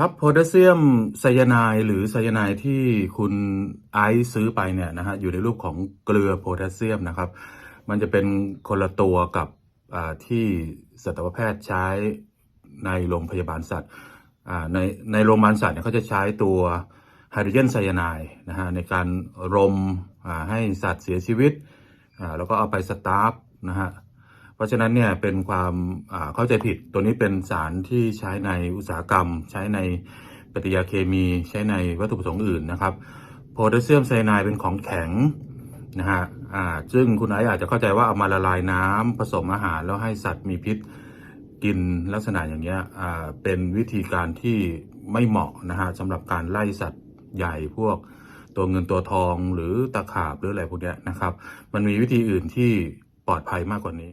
ครับโพแทสเซียมไซยาไนด์หรือไซยาไนด์ที่คุณไอซ์ซื้อไปเนี่ยนะฮะอยู่ในรูปของเกลือโพแทสเซียมนะครับ มันจะเป็นคนละตัวกับที่สัตวแพทย์ใช้ในโรงพยาบาลสัตว์ในในโรงพยาบาลสัตว์เนี่ยเขาจะใช้ตัวไฮโดรเจนไซยาไนด์นะฮะในการรมให้สัตว์เสียชีวิต แล้วก็เอาไปสตาร์ฟนะฮะ เพราะฉะนั้นเนี่ยเป็นความเข้าใจผิดตัวนี้เป็นสารที่ใช้ในอุตสาหกรรม ใช้ในปฏิกิริยาเคมีใช้ในวัตถุประสงค์อื่นนะครับโพแทสเซียมไซยาไนด์เป็นของแข็งนะฮะอ่าซึ่งคุณไออาจจะเข้าใจว่าเอามาละลายน้ำผสมอาหารแล้วให้สัตว์มีพิษกินลักษณะอย่างเงี้ยอ่าเป็นวิธีการที่ไม่เหมาะนะฮะสำหรับการไล่สัตว์ใหญ่พวกตัวเงินตัวทองหรือตะขาบหรืออะไรพวกเนี้ยนะครับ มันมีวิธีอื่นที่ปลอดภัยมากกว่านี้